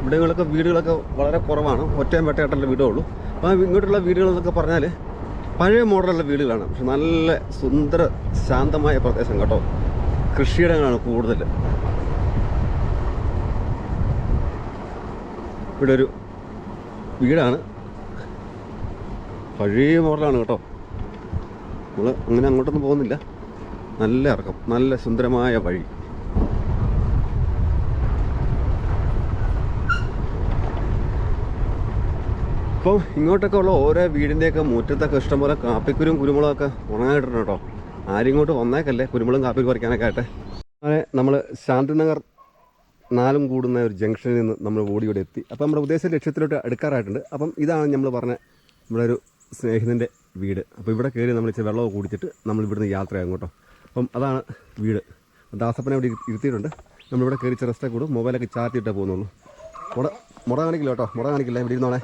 ഇവിടെങ്ങളൊക്കെ വീടുകളൊക്കെ വളരെ കുറവാണ്. ഒറ്റയും വെട്ടയായിട്ടുള്ള വീടേ ഉള്ളൂ. അപ്പോൾ ഇങ്ങോട്ടുള്ള വീടുകളെന്നൊക്കെ പറഞ്ഞാൽ പഴയ മോഡലുള്ള വീടുകളാണ്. പക്ഷെ നല്ല സുന്ദര ശാന്തമായ പ്രദേശം കേട്ടോ. കൃഷിയിടങ്ങളാണ് കൂടുതൽ. ഇവിടെ ഒരു വീടാണ്. പഴയ മോഡലാണ് കേട്ടോ. നമ്മൾ അങ്ങനെ അങ്ങോട്ടൊന്നും പോകുന്നില്ല. നല്ല ഇറക്കം നല്ല സുന്ദരമായ വഴി. ഇപ്പം ഇങ്ങോട്ടൊക്കെ ഉള്ള ഓരോ വീടിന്റെയൊക്കെ മുറ്റത്തൊക്കെ ഇഷ്ടംപോലെ കാപ്പിക്കുരും കുരുമുളകൊക്കെ ഉണങ്ങായിട്ടുണ്ട് കേട്ടോ. ആരും ഇങ്ങോട്ട് വന്നേക്കല്ലേ കുരുമുളകും കാപ്പി പറിക്കാനൊക്കെ ആയിട്ട്. അങ്ങനെ നമ്മൾ ശാന്തിനഗർ നാലും കൂടുന്ന ഒരു ജംഗ്ഷനിൽ നിന്ന് നമ്മൾ ഓടിയോടെ എത്തി. അപ്പം നമ്മുടെ ഉദ്ദേശ ലക്ഷ്യത്തിലോട്ട് അടുക്കാറായിട്ടുണ്ട്. അപ്പം ഇതാണ് നമ്മൾ പറഞ്ഞ നമ്മുടെ ഒരു സ്നേഹിതന്റെ വീട്. അപ്പോൾ ഇവിടെ കയറി നമ്മൾ ഇച്ചിരി വെള്ളമൊക്കെ കുടിച്ചിട്ട് നമ്മൾ ഇവിടുന്ന് യാത്രയാകും കേട്ടോ. അപ്പം അതാണ് വീട്. ദാസപ്പനെ ഇവിടെ ഇരു- ഇരുത്തിയിട്ടുണ്ട്. നമ്മളിവിടെ കയറി ചെറസ്റ്റെ കൂടും മൊബൈലൊക്കെ ചാർജ് ഇട്ടേ പോകുന്നുള്ളൂ. മുട മുട കാണിക്കില്ല കേട്ടോ. മുട കാണിക്കില്ല. ഇവിടെ ഇരുന്നോളെ.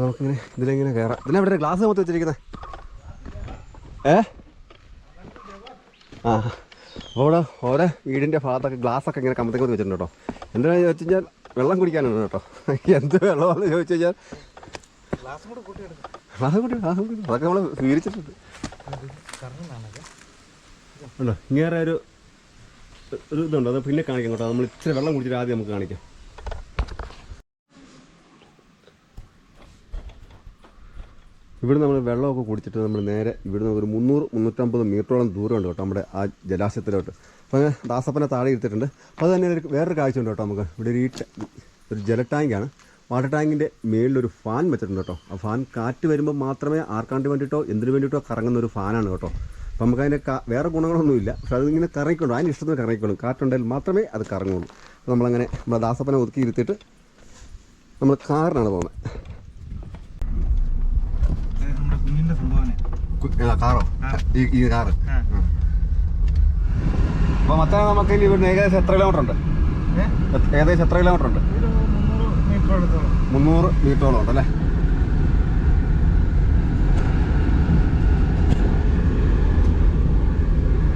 നമുക്കിങ്ങനെ ഇതിലെങ്ങനെ കയറാം. ഇതിനെവിടെ ഗ്ലാസ് മൊത്തം വെച്ചിരിക്കുന്നത് ഏ? ആ. അപ്പോൾ ഇവിടെ ഓരോ വീടിന്റെ ഭാഗത്തൊക്കെ ഗ്ലാസ്സൊക്കെ ഇങ്ങനെ കമ്പത്തേക്ക് വെച്ചിട്ടുണ്ട് കേട്ടോ. എന്താണെന്ന് ചോദിച്ചു കഴിഞ്ഞാൽ വെള്ളം കുടിക്കാനാണ് കേട്ടോ. എന്ത് വെള്ളമാണെന്ന് ചോദിച്ചു കഴിഞ്ഞാൽ ഗ്ലാസ് കൂട്ടി ഗ്ലാസ് കൂട്ടി അതൊക്കെ നമ്മൾ സ്വീകരിച്ചിട്ടുണ്ട്. ഉണ്ടോ? ഇങ്ങനെ ഒരു ഒരു ഇതുണ്ട്. അത് പിന്നെ കാണിക്കാം കേട്ടോ. നമ്മൾ ഇച്ചിരി വെള്ളം കുടിച്ചിട്ട് ആദ്യം നമുക്ക് കാണിക്കാം. ഇവിടെ നമ്മൾ വെള്ളമൊക്കെ കുടിച്ചിട്ട് നമ്മൾ നേരെ ഇവിടുന്ന് ഒരു മുന്നൂറ് മുന്നൂറ്റമ്പത് മീറ്ററോളം ദൂരമുണ്ട് കേട്ടോ നമ്മുടെ ആ ജലാശയത്തിലോട്ട്. അപ്പോൾ ദാസപ്പനെ താഴെ ഇരുത്തിയിട്ടുണ്ട്. അപ്പോൾ അത് തന്നെ ഒരു വേറൊരു കാഴ്ച ഉണ്ട് കേട്ടോ നമുക്ക്. ഇവിടെ ഒരു ഒരു ജല ടാങ്കാണ് വാട്ടർ ടാങ്കിന്റെ മേളിലൊരു ഫാൻ വെച്ചിട്ടുണ്ട് കേട്ടോ. ആ ഫാൻ കാറ്റ് വരുമ്പോൾ മാത്രമേ ആർക്കാണ്ട് വേണ്ടിയിട്ടോ എന്തിനു വേണ്ടിയിട്ടോ കറങ്ങുന്ന ഒരു ഫാനാണ് കേട്ടോ. അപ്പോൾ നമുക്ക് അതിന്റെ വേറെ ഗുണങ്ങളൊന്നുമില്ല. പക്ഷെ അതിങ്ങനെ കറങ്ങിക്കൊള്ളൂ. അതിന് ഇഷ്ടത്തിന് കറങ്ങിക്കൊള്ളും. കാറ്റുണ്ടെങ്കിൽ മാത്രമേ അത് കറങ്ങുള്ളൂ. അപ്പോൾ നമ്മളങ്ങനെ നമ്മുടെ ദാസപ്പനെ ഒതുക്കി ഇരുത്തിയിട്ട് നമ്മൾ കാറിനാണ് പോകുന്നത് നമ്മുടെ കുഞ്ഞിന്റെ സംഭാവന കു- ആ, കാറോ. ഈ ഈ കാറ്. അപ്പൊ മത്തായി നമുക്ക് ഇനി ഇവിടുന്ന് ഏകദേശം എത്ര കിലോമീറ്റർ ഉണ്ട്? ഏകദേശം എത്ര കിലോമീറ്റർ ഉണ്ട്? മുന്നൂറ് മീറ്ററോളം ഉണ്ട് അല്ലേ?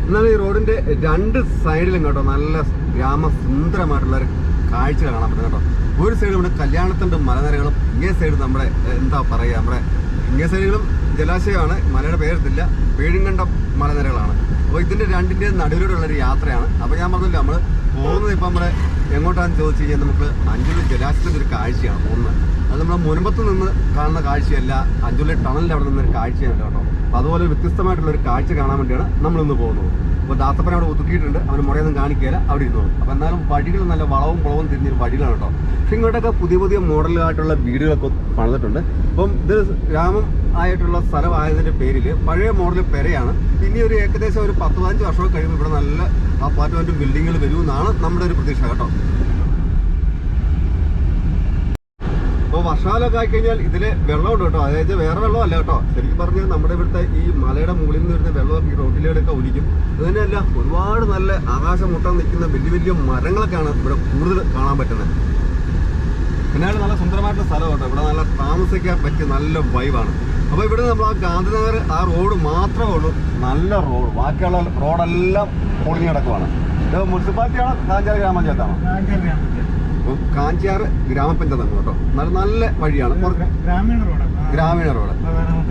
എന്നാൽ ഈ റോഡിന്റെ രണ്ട് സൈഡിലും കേട്ടോ നല്ല ഗ്രാമസുന്ദരമായിട്ടുള്ള ഒരു കാഴ്ച കാണാൻ പറ്റും കേട്ടോ. ഒരു സൈഡ് നമ്മുടെ കല്യാണത്തിന്റെ മലനിരകളും ഇങ്ങേ സൈഡ് നമ്മുടെ എന്താ പറയുക നമ്മുടെ ഇങ്ങേ സൈഡുകളും ജലാശയമാണ് മലയുടെ പേരെത്തില്ല പേഴുങ്കണ്ടം മലനിരകളാണ്. അപ്പോൾ ഇതിന്റെ രണ്ടിന്റെ നടുവിലൂടെയുള്ള ഒരു യാത്രയാണ്. അപ്പോൾ ഞാൻ പറഞ്ഞില്ല നമ്മൾ പോകുന്നത് ഇപ്പം നമ്മുടെ എങ്ങോട്ടാണെന്ന് ചോദിച്ചു കഴിഞ്ഞാൽ നമുക്ക് അഞ്ചുള്ളി ജലാശയത്തിന്റെ ഒരു കാഴ്ചയാണ് പോകുന്നത് അത് നമ്മുടെ മുൻപത്ത് നിന്ന് കാണുന്ന കാഴ്ചയല്ല അഞ്ചുള്ളി ടണലിന്റെ അവിടെ നിന്നൊരു കാഴ്ചയല്ല കേട്ടോ. അപ്പോൾ അതുപോലെ വ്യത്യസ്തമായിട്ടുള്ളൊരു കാഴ്ച കാണാൻ വേണ്ടിയാണ് നമ്മളിന്ന് പോകുന്നത്. അപ്പോൾ ദാസപ്പൻ അവിടെ ഒതുക്കിയിട്ടുണ്ട്. അവന് മുറയൊന്നും കാണിക്കുകയില്ല. അവിടെ ഇരുന്നോളൂ. അപ്പോൾ എന്നാലും വഴികൾ നല്ല വളവും കുളവും തിരിഞ്ഞൊരു വഴികളാണ് കേട്ടോ. പക്ഷെ ഇങ്ങോട്ടൊക്കെ പുതിയ പുതിയ മോഡലായിട്ടുള്ള വീടുകളൊക്കെ പണിതിട്ടുണ്ട്. അപ്പം ഇത് ഗ്രാമം ആയിട്ടുള്ള സ്ഥലമായതിന്റെ പേരിൽ പഴയ മോഡൽ പെരയാണ്. ഇനി ഒരു ഏകദേശം ഒരു പത്ത് പതിനഞ്ച് വർഷമൊക്കെ കഴിയുമ്പോൾ ഇവിടെ നല്ല അപ്പാർട്ട്മെന്റും ബിൽഡിങ്ങുകൾ വരുമെന്നാണ് നമ്മുടെ ഒരു പ്രതീക്ഷ കേട്ടോ. വർഷകാലമൊക്കെ ആയിക്കഴിഞ്ഞാൽ ഇതിൽ വെള്ളമുണ്ട് കേട്ടോ. അതായത് വേറെ വെള്ളമല്ല കേട്ടോ. ശരിക്കും പറഞ്ഞാൽ നമ്മുടെ ഇവിടുത്തെ ഈ മലയുടെ മുകളിൽ നിന്ന് വരുന്ന വെള്ളം ഈ റോഡിലൂടെയൊക്കെ ഒലിക്കും. അതുതന്നെയല്ല ഒരുപാട് നല്ല ആകാശം മുട്ടാൻ നിൽക്കുന്ന വലിയ വലിയ മരങ്ങളൊക്കെയാണ് ഇവിടെ കൂടുതൽ കാണാൻ പറ്റുന്നത്. പിന്നെ നല്ല സുന്ദരമായിട്ടുള്ള സ്ഥലം കേട്ടോ. ഇവിടെ നല്ല താമസിക്കാൻ പറ്റിയ നല്ല വൈബാണ് അപ്പോൾ ഇവിടെ നമ്മൾ ആ ഗാന്ധിനഗർ ആ റോഡ് മാത്രമേ ഉള്ളൂ. നല്ല റോഡ്. ബാക്കിയുള്ള റോഡെല്ലാം പൊളിഞ്ഞു കിടക്കുവാണ്. ഇത് മുനിസിപ്പാലിറ്റിയാണോ? കാഞ്ചാർ ഗ്രാമപഞ്ചായത്താണോ? കാഞ്ചിയാർ കാഞ്ചിയാർ ഗ്രാമപഞ്ചായത്താണ് കേട്ടോ. നല്ല നല്ല വഴിയാണ്. ഗ്രാമീണ റോഡ്? ഗ്രാമീണ റോഡ്.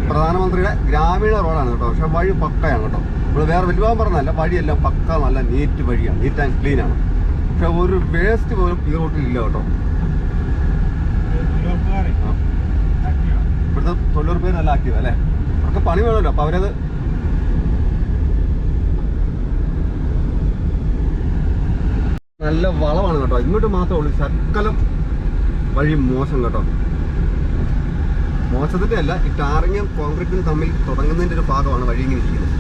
പ്രധാനമന്ത്രിയുടെ. ഗ്രാമീണ റോഡാണ് കേട്ടോ. പക്ഷെ വഴി പക്കയാണ് കേട്ടോ. നമ്മൾ വേറെ വലിയ പറഞ്ഞല്ല വഴിയെല്ലാം പക്ക നല്ല നീറ്റ് വഴിയാണ്. നീറ്റ് ആൻഡ് ക്ലീൻ ആണ്. പക്ഷെ ഒരു വേസ്റ്റ് പോലും ഈ റോട്ടിൽ ഇല്ല കേട്ടോ. ഇവിടുത്തെ തൊഴിലുറപ്പ് നല്ല ആക്റ്റീവ് അല്ലേ? അവർക്ക് പണി വേണമല്ലോ. അപ്പോൾ അവരത് നല്ല വളമാണ് കേട്ടോ. ഇങ്ങോട്ട് മാത്രമേ ഉള്ളൂ. ശക്കലം വഴി മോശം കേട്ടോ. മോശത്തിന്റെ അല്ല ഈ ടാറിങ്ങും കോൺക്രീറ്റും തമ്മിൽ തുടങ്ങുന്നതിന്റെ ഒരു ഭാഗമാണ് വഴി ഇങ്ങനെ ഇരിക്കുന്നത്.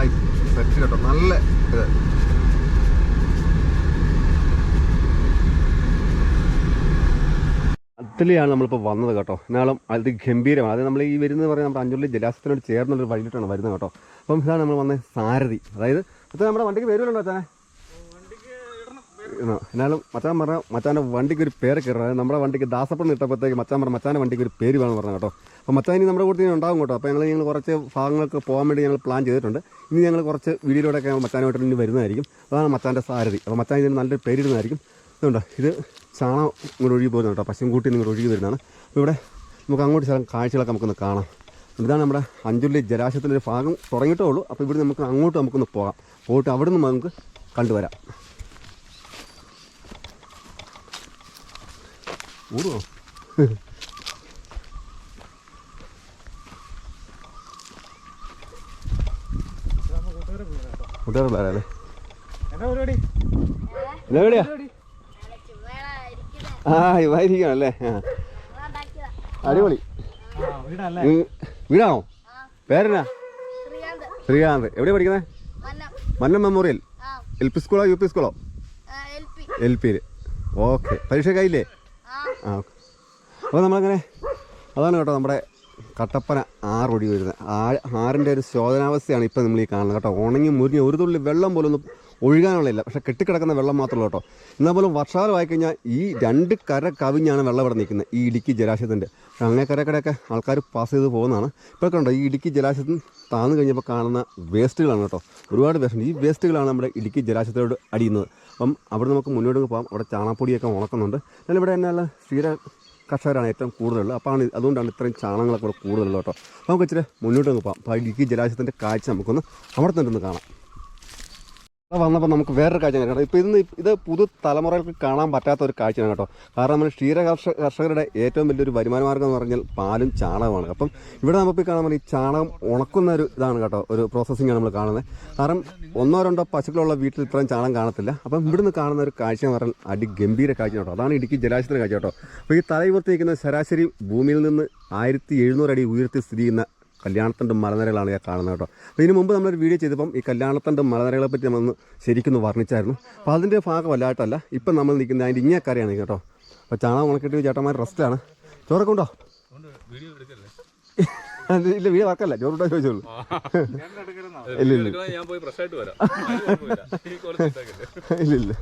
ആയി സെറ്റ് കേട്ടോ. നല്ല ഇത്. ഇറ്റലിയാണ് നമ്മളിപ്പോൾ വന്നത് കേട്ടോ. എന്നാലും അത് ഗംഭീരമാണ്. അത് നമ്മൾ ഈ വരുന്നത് പറയുന്നത് നമ്മുടെ അഞ്ചുള്ളി ജലാശയത്തിനോട് ചേർന്നുള്ളൊരു വഴിയിട്ടാണ് വരുന്നത് കേട്ടോ. അപ്പം ഇതാണ് നമ്മൾ വന്ന സാരഥി. അതായത് അത് നമ്മുടെ വണ്ടിക്ക് വരുമല്ലോ അച്ഛനെ. എന്നാലും മച്ചാൻ പറഞ്ഞ മച്ചാന്റെ വണ്ടിക്ക് ഒരു പേര് അതായത് നമ്മുടെ വണ്ടിക്ക് ദാസപ്പൻ ഇട്ടപ്പോഴത്തേക്ക് മച്ചാൻ പറഞ്ഞ മച്ചാന്റെ വണ്ടിക്ക് ഒരു പേര് വേണം പറഞ്ഞു കേട്ടോ. അപ്പോൾ മച്ചാൻ ഇനി നമ്മുടെ കൂട്ടത്തിൽ ഉണ്ടാകും കേട്ടോ. അപ്പോൾ ഞങ്ങൾ ഞങ്ങൾ കുറച്ച് ഭാഗങ്ങൾക്ക് പോകാൻ വേണ്ടി ഞങ്ങൾ പ്ലാൻ ചെയ്തിട്ടുണ്ട്. ഇനി ഞങ്ങൾ കുറച്ച് വീഡിയോയിലൂടെയൊക്കെ മച്ചാനുമായിട്ട് ഇനി വരുന്നതായിരിക്കും. അതാണ് മച്ചാന്റെ സാരഥി. അപ്പോൾ മച്ചാൻ ഇതിന് നല്ലൊരു പേരിടുന്നതായിരിക്കും ഇതുണ്ടോ? ഇത് ചാണകം ഇങ്ങോട്ട് ഒഴുകി പോകുന്നത് കേട്ടോ. പശും കൂട്ടി ഇങ്ങോട്ട് ഒഴുകി വരുന്നതാണ്. അപ്പോൾ ഇവിടെ നമുക്ക് അങ്ങോട്ട് ചില കാഴ്ചകളൊക്കെ നമുക്കൊന്ന് കാണാം. ഇതാണ് നമ്മുടെ അഞ്ചുള്ളി ജലാശയത്തിന്റെ ഒരു ഭാഗം തുടങ്ങിയിട്ടേ ഉള്ളൂ. അപ്പോൾ ഇവിടെ നമുക്ക് അങ്ങോട്ട് നമുക്കൊന്ന് പോകാം. പോയിട്ട് അവിടെ നിന്ന് നമുക്ക് കണ്ടുവരാം. കൂട്ടുകാരെ എന്നാ എവിടെയാ പരിപാടി? ആ ആ. അടിപൊളി. വീടാണോ? പേരെന്നാ? ശ്രീകാന്ത്. എവിടെയാ പഠിക്കുന്നത് മന്നം. മെമ്മോറിയൽ. എൽ പി സ്കൂളോ യു പി സ്കൂളോ? എൽ പിയിൽ ഓക്കെ. പരീക്ഷ കയ്യില്ലേ ആ ഓക്കെ. അപ്പോൾ നമ്മളങ്ങനെ അതാണ് കേട്ടോ നമ്മുടെ കട്ടപ്പന ആറൊടി വരുന്നത്. ആ ആറിന്റെ ഒരു ശോധനാവസ്ഥയാണ് ഇപ്പോൾ നമ്മൾ ഈ കാണുന്നത് കേട്ടോ. ഉണങ്ങി മുരിഞ്ഞ് ഒരു തുള്ളി വെള്ളം പോലും ഒന്നും ഒഴുകാനുള്ളില്ല പക്ഷേ കെട്ടിക്കിടക്കുന്ന വെള്ളം മാത്രമേ കേട്ടോ. എന്നാൽ പോലും വർഷകാലമായി കഴിഞ്ഞാൽ ഈ രണ്ട് കര കവിഞ്ഞാണ് വെള്ളം ഇവിടെ നിൽക്കുന്നത്. ഈ ഇടുക്കി ജലാശയത്തിന്റെ പക്ഷേ അങ്ങേ കരക്കടെയൊക്കെ ആൾക്കാർ പാസ് ചെയ്ത് പോകുന്നതാണ്. ഇപ്പോൾ കണ്ടോ ഈ ഇടുക്കി ജലാശയത്തിൽ താന്നു കഴിഞ്ഞപ്പോൾ കാണുന്ന വേസ്റ്റുകളാണ് കേട്ടോ. ഒരുപാട് വേസ്റ്റ് ഈ വേസ്റ്റുകളാണ് നമ്മുടെ ഇടുക്കി ജലാശയത്തോട് അടിയുന്നത്. അപ്പം അവിടെ നമുക്ക് മുന്നോട്ട് പോകാം അവിടെ ചാണാപ്പൊടിയൊക്കെ ഉണക്കുന്നുണ്ട്. എന്നാൽ ഇവിടെ തന്നെയുള്ള സ്ഥിര കർഷകരാണ് ഏറ്റവും കൂടുതലുള്ളത്. അപ്പോൾ ആണ് അതുകൊണ്ടാണ് ഇത്രയും ചാണകങ്ങളൊക്കെ ഇവിടെ കൂടുതലുള്ളത് കേട്ടോ. നമുക്ക് ഇച്ചിരി മുന്നോട്ട് പോകാം അപ്പോൾ ഇടുക്കി ജലാശയത്തിന്റെ കാഴ്ച നമുക്കൊന്ന് അവിടെ തന്നെ ഒന്ന് കാണാം. വന്നപ്പോൾ നമുക്ക് വേറൊരു കാഴ്ച കേട്ടോ ഇപ്പോൾ ഇന്ന് ഇത് പുതു തലമുറകൾക്ക് കാണാൻ പറ്റാത്ത ഒരു കാഴ്ചയാണ് കേട്ടോ. കാരണം നമ്മൾ ക്ഷീര കർഷക കർഷകരുടെ ഏറ്റവും വലിയൊരു വരുമാന മാർഗം എന്ന് പറഞ്ഞാൽ പാലും ചാണകമാണ് അപ്പം ഇവിടെ നമുക്ക് കാണാൻ ഈ ചാണകം ഉണക്കുന്ന ഒരു ഇതാണ് കേട്ടോ. ഒരു പ്രോസസ്സിംഗ് ആണ് നമ്മൾ കാണുന്നത്. കാരണം ഒന്നോ രണ്ടോ പശുക്കളുള്ള വീട്ടിൽ ഇത്രയും ചാണകം കാണത്തില്ല. അപ്പം ഇവിടുന്ന് കാണുന്ന ഒരു കാഴ്ച എന്ന് പറഞ്ഞാൽ അടിഗംഭീര കാഴ്ച കേട്ടോ. അതാണ് ഇടുക്കി ജലാശയത്തിന്റെ കാഴ്ച കേട്ടോ. അപ്പോൾ ഈ തലയുയർത്തി നിൽക്കുന്ന ശരാശരി ഭൂമിയിൽ നിന്ന് ആയിരത്തി എഴുന്നൂറ് അടി ഉയർത്തി സ്ഥിതി ചെയ്യുന്ന കല്യാണത്തണ്ട് മലനിരകളാണ് ഞാൻ കാണുന്നത് കേട്ടോ. അപ്പോൾ ഇതിനു മുമ്പ് നമ്മളൊരു വീഡിയോ ചെയ്തപ്പം ഈ കല്യാണത്തണ്ട് മലനിരകളെ പറ്റി നമ്മളൊന്ന് ശരിക്കും വർണിച്ചായിരുന്നു. അപ്പോൾ അതിന്റെ ഭാഗമല്ലായിട്ടല്ല ഇപ്പം നമ്മൾ നിൽക്കുന്നത് അതിന്റെ ഇങ്ങേക്കരയാണ് കേട്ടോ. അപ്പോൾ ചാണകം ഉണക്കിയിട്ട് ചേട്ടന്മാർ റെസ്റ്റാണ് ചോറൊക്കെ ഉണ്ടോ? ഇല്ല വീട് വർക്കല്ല. ചോറുണ്ടോ ചോദിച്ചോളൂ ഇല്ല ഇല്ല. ഇല്ല ഇല്ല.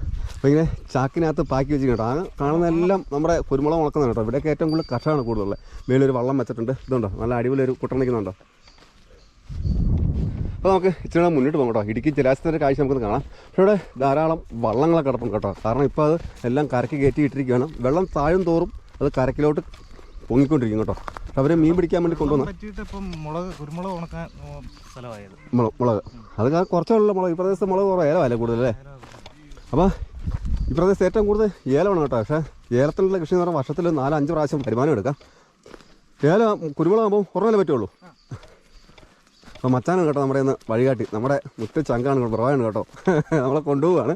ഇങ്ങനെ ചാക്കിനകത്ത് പാക്കി വെച്ച് കേട്ടോ. ആ കാണുന്നതെല്ലാം നമ്മുടെ കുരുമുളക് ഉണക്കുന്നത് കേട്ടോ. ഇവിടെയൊക്കെ ഏറ്റവും കൂടുതൽ കഷമാണ് കൂടുതലുള്ളത്. മേലൊരു വള്ളം വെച്ചിട്ടുണ്ട്. ഇതുണ്ടോ? നല്ല അടിപൊളി ഒരു കുട്ടണിക്കുന്നുണ്ടോ അപ്പോൾ നമുക്ക് ഇച്ചിരി മുന്നോട്ട് പോകാം കേട്ടോ. ഇടുക്കി ജലാശയത്തിന്റെ കാഴ്ച നമുക്കൊന്ന് കാണാം. പക്ഷേ ഇവിടെ ധാരാളം വള്ളങ്ങളൊക്കെ കിടപ്പുണ്ട് കേട്ടോ. കാരണം ഇപ്പോൾ അത് എല്ലാം കരയ്ക്ക് കയറ്റി ഇട്ടിരിക്കുകയാണ്. വെള്ളം താഴും തോറും അത് കരക്കിലോട്ട് പൊങ്ങിക്കൊണ്ടിരിക്കും കേട്ടോ. അവരെ മീൻ പിടിക്കാൻ വേണ്ടി കൊണ്ടുവന്നത് പറ്റിയിട്ട് മുളക് കുരുമുളക് ഉണക്കാൻ ഓ, സ്ഥലമായത്. മുളക്. കുറച്ചുള്ള മുളക്. ഈ പ്രദേശത്ത് മുളക് കുറവ്. ഏലമല്ല കൂടുതൽ അല്ലേ? അപ്പോൾ ഈ പ്രദേശത്ത് ഏറ്റവും കൂടുതൽ ഏലമാണ് കേട്ടോ. പക്ഷേ ഏലത്തിലുള്ള കൃഷി എന്ന് പറഞ്ഞാൽ വർഷത്തിൽ നാലഞ്ച് പ്രാവശ്യം വരുമാനം എടുക്കാം. ഏലം കുരുമുളകാകുമ്പോൾ കുറവല്ലേ പറ്റുള്ളൂ? അപ്പോൾ മച്ചാനാണ് കേട്ടോ നമ്മുടെ ഇന്ന് വഴികാട്ടി. നമ്മുടെ മുറ്റ ചങ്കാണ് ബ്രോയാണ് കേട്ടോ. നമ്മളെ കൊണ്ടുപോവാണ്.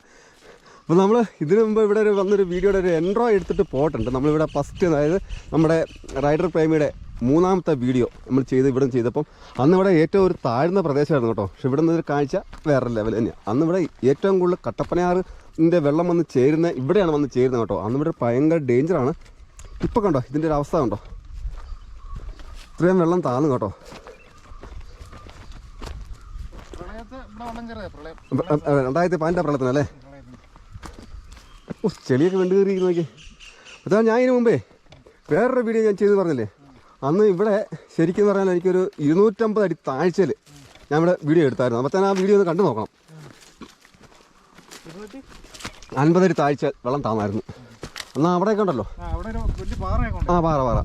അപ്പോൾ നമ്മൾ ഇതിനു മുമ്പ് ഇവിടെ ഒരു വന്നൊരു വീഡിയോയുടെ ഒരു എൻട്രോ എടുത്തിട്ട് പോട്ടുണ്ട് നമ്മളിവിടെ ഫസ്റ്റ് അതായത് നമ്മുടെ റൈഡർ പ്രേമിയുടെ മൂന്നാമത്തെ വീഡിയോ നമ്മൾ ചെയ്ത് ഇവിടെ ചെയ്തപ്പം അന്ന് ഇവിടെ ഏറ്റവും ഒരു താഴ്ന്ന പ്രദേശമായിരുന്നു കേട്ടോ. പക്ഷെ ഇവിടെ നിന്നൊരു കാഴ്ച വേറെ ലെവൽ തന്നെയാണ് അന്ന് ഇവിടെ ഏറ്റവും കൂടുതൽ കട്ടപ്പനയാറിന്റെ വെള്ളം വന്ന് ചേരുന്ന ഇവിടെയാണ് വന്ന് ചേരുന്നത് കേട്ടോ. അന്ന് ഇവിടെ ഭയങ്കര ഡേഞ്ചറാണ് ഇപ്പോൾ കണ്ടോ ഇതിന്റെ ഒരു അവസ്ഥ കണ്ടോ? ഇത്രയും വെള്ളം താഴ്ന്നു കേട്ടോ. രണ്ടായിരത്തി പതിനെട്ടാം പ്രളയത്തിനല്ലേ ഓ ചെളിയൊക്കെ വെണ്ടു കയറി നോക്കി അതാ ഞാൻ ഇതിനു മുമ്പേ വേറൊരു വീഡിയോ ഞാൻ ചെയ്ത് പറഞ്ഞില്ലേ? അന്ന് ഇവിടെ ശരിക്കും പറഞ്ഞാൽ എനിക്കൊരു ഇരുന്നൂറ്റമ്പത് അടി താഴ്ചയിൽ ഞാൻ ഇവിടെ വീഡിയോ എടുത്തായിരുന്നു. അപ്പോൾ തന്നെ ആ വീഡിയോ ഒന്ന് കണ്ടു നോക്കണം. അൻപതടി താഴ്ച വെള്ളം താന്നായിരുന്നു. എന്നാൽ അവിടെയൊക്കെ ഉണ്ടല്ലോ? ആ പാറ പാറ.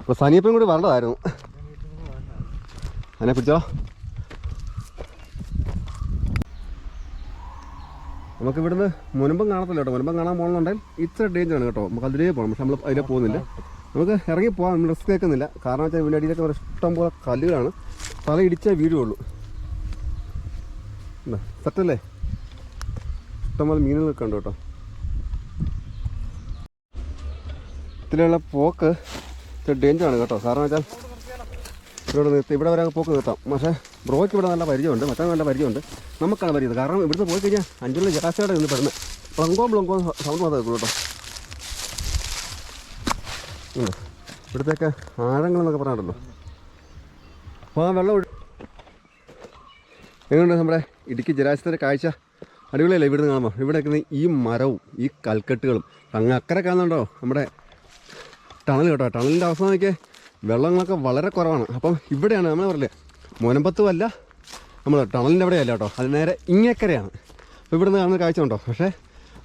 അപ്പോൾ സനീപ്പം കൂടി വരേണ്ടതായിരുന്നു. അതിനെ പിടിച്ചോ. നമുക്ക് ഇവിടുന്ന് മുൻപം കാണത്തില്ല കേട്ടോ. മുൻപം കാണാൻ പോകണമെന്നുണ്ടെങ്കിൽ ഇത്ര ആണ് കേട്ടോ. നമുക്ക് അതിലേ പോകണം. പക്ഷെ നമ്മൾ അതിലേ പോകുന്നില്ല. നമുക്ക് ഇറങ്ങി പോകാം. നമ്മൾ റിസ്ക് കേൾക്കുന്നില്ല. കാരണം വെച്ചാൽ ഇവിടെ അടിയിലൊക്കെ ഇഷ്ടം പോലെ കല്ലുകളാണ്. തല ഇടിച്ചേ വീഴുള്ളൂ സെറ്റല്ലേ ഇഷ്ടംപോലെ മീനുകളൊക്കെ ഉണ്ട് കേട്ടോ. ഇതിലുള്ള പോക്ക് ഡേഞ്ചർ ആണ് കേട്ടോ. കാരണം വെച്ചാൽ ഇവിടെ നിർത്തി ഇവിടെ വരെ പോക്ക് നിർത്താം. പക്ഷേ ബ്രോയ്ക്ക് ഇവിടെ നല്ല പരിചയമുണ്ട്. മറ്റേ നല്ല പരിചയമുണ്ട്. നമുക്കാണ് പറയുന്നത് കാരണം ഇവിടുന്ന് പോയി കഴിഞ്ഞാൽ അഞ്ചുള്ള ജലാശയോടെ നിന്ന് പെടുന്നത് പ്ലങ്കോ പ്ലങ്കോ സൗണ്ട് മാത്രമേ കേട്ടോ. ഇവിടുത്തേക്ക് ആഴങ്ങൾ ആഴങ്ങളെന്നൊക്കെ പറഞ്ഞിട്ടുണ്ടല്ലോ അപ്പോൾ ആ വെള്ളം എങ്ങനെയുണ്ട് നമ്മുടെ ഇടുക്കി ജലാശയത്തിന്റെ കാഴ്ച? അടിപൊളിയല്ലേ ഇവിടുന്ന് കാണുമ്പോൾ ഇവിടെ നിൽക്കുന്ന ഈ മരവും ഈ കൽക്കെട്ടുകളും. അങ്ങ് അക്കരെ കാണുന്നുണ്ടോ? നമ്മുടെ ടണൽ കേട്ടോ. ടണലിന്റെ അവസ്ഥ നോക്കിയാൽ വെള്ളങ്ങളൊക്കെ വളരെ കുറവാണ്. അപ്പം ഇവിടെയാണ് നമ്മൾ പറയില്ലേ മുനമ്പത്തുമല്ല നമ്മൾ ടണലിന്റെ അവിടെയല്ല കേട്ടോ. അത് നേരെ ഇങ്ങേക്കരയാണ്. അപ്പോൾ ഇവിടുന്ന് കാണുന്ന കാഴ്ച ഉണ്ടോ പക്ഷേ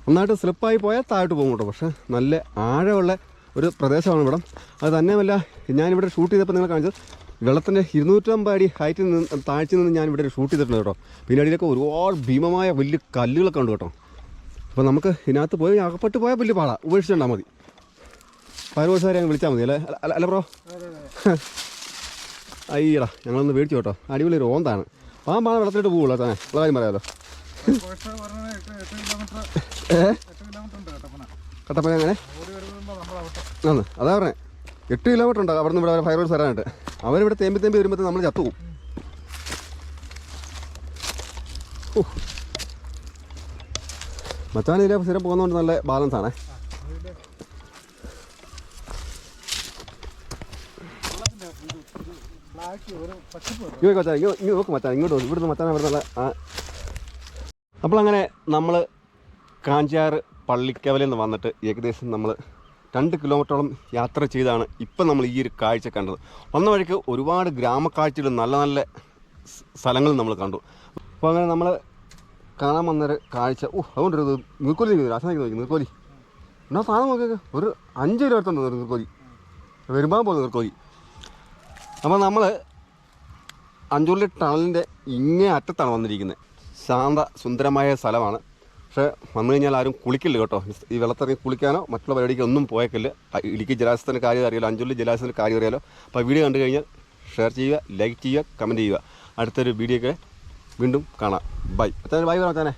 ഒന്നായിട്ട് സ്ലിപ്പായി പോയാൽ താഴോട്ട് പോകും കേട്ടോ. പക്ഷേ നല്ല ആഴമുള്ള ഒരു പ്രദേശമാണ് ഇവിടം. അത് തന്നെയുമല്ല ഞാനിവിടെ ഷൂട്ട് ചെയ്തപ്പോൾ നിങ്ങൾ കാണിച്ചത്. വെള്ളത്തിന്റെ ഇരുന്നൂറ്റമ്പത് അടി ഹൈറ്റിൽ നിന്ന് താഴ്ച നിന്ന് ഞാൻ ഇവിടെ ഷൂട്ട് ചെയ്തിട്ടുണ്ട് കേട്ടോ. പിന്നെ അടിയിലൊക്കെ ഒരുപാട് ഭീമമായ വലിയ കല്ലുകളൊക്കെ ഉണ്ട് കേട്ടോ. അപ്പോൾ നമുക്ക് ഇതിനകത്ത് പോയി അകപ്പെട്ട് പോയാൽ വലിയ പാടാ. ഉപേക്ഷിച്ചുണ്ടാൽ മതി. ഫയർഫോഴ്സുകാരെ അങ്ങ് വിളിച്ചാൽ മതി. അല്ല? അല്ല ബ്രോ. അയ്യടാ ഞങ്ങളൊന്ന് മേടിച്ചു കേട്ടോ. അടിപൊളി ഒരു ഓന്താണ്. പാമ്പാണ് വെള്ളത്തിലോട്ട് പോകുള്ള തന്നെ ഉള്ള കാര്യം പറയാലോ. കട്ടപ്പന അങ്ങനെ ആന്ന് അതാ പറഞ്ഞേ. എട്ട് കിലോമീറ്റർ ഉണ്ട് അവിടെ നിന്ന് ഇവിടെ ഫയർ റോഡ് തരാനായിട്ട് അവരിവിടെ തേമ്പി തേമ്പി വരുമ്പോൾ നമ്മൾ ചത്തു പോകും മച്ചാൻ ഇതിലെ സ്ഥിരം പോകുന്നതുകൊണ്ട് നല്ല ബാലൻസ് ആണേ. ഇങ്ങോട്ട് മച്ചാൻ ഇങ്ങോട്ട് ഇങ്ങോട്ട് നോക്ക് ഇവിടുന്ന് മച്ചാൻ അവിടെ നല്ല ആ. അപ്പോൾ അങ്ങനെ നമ്മൾ കാഞ്ചാറ് പള്ളിക്കവലിൽ നിന്ന് വന്നിട്ട് ഏകദേശം നമ്മൾ രണ്ട് കിലോമീറ്ററോളം യാത്ര ചെയ്താണ് ഇപ്പം നമ്മൾ ഈ ഒരു കാഴ്ച കണ്ടത്. വന്ന വഴിക്ക് ഒരുപാട് ഗ്രാമക്കാഴ്ചകൾ നല്ല നല്ല സ്ഥലങ്ങൾ നമ്മൾ കണ്ടു. അപ്പോൾ അങ്ങനെ നമ്മൾ കാണാൻ വന്നൊരു കാഴ്ച. ഓ അതുകൊണ്ടൊരു ഒരു നീർക്കോലി രാസനാക്കി നോക്കി നീർക്കോലി. എന്നാ സാധനം നോക്കിയൊക്കെ. ഒരു അഞ്ച് കിലോ അടുത്തുണ്ടോ നീർക്കോലി. വരുമ്പോൾ പോകുന്നു നീർക്കോലി. അപ്പോൾ നമ്മൾ അഞ്ചുള്ളി ടണലിന്റെ ഇങ്ങേ അറ്റത്താണ് വന്നിരിക്കുന്നത്. ശാന്ത സുന്ദരമായ സ്ഥലമാണ്. പക്ഷേ വന്നു കഴിഞ്ഞാൽ ആരും കുളിക്കില്ല കേട്ടോ. ഈ വെള്ളത്തിറങ്ങി കുളിക്കാനോ മറ്റുള്ള പരിപാടിക്ക് ഒന്നും പോയേക്കില്ല. ഇടുക്കി ജലാശയത്തിന്റെ കാര്യം അറിയാലോ അഞ്ചുള്ളി ജലാശയത്തിന്റെ കാര്യം അറിയാലോ. അപ്പോൾ വീഡിയോ കണ്ടു കഴിഞ്ഞാൽ ഷെയർ ചെയ്യുക ലൈക്ക് ചെയ്യുക കമന്റ് ചെയ്യുക. അടുത്തൊരു വീഡിയോ ഒക്കെ വീണ്ടും കാണാം. ബൈ അച്ഛനെ ബൈ പറയാം അച്ഛനെ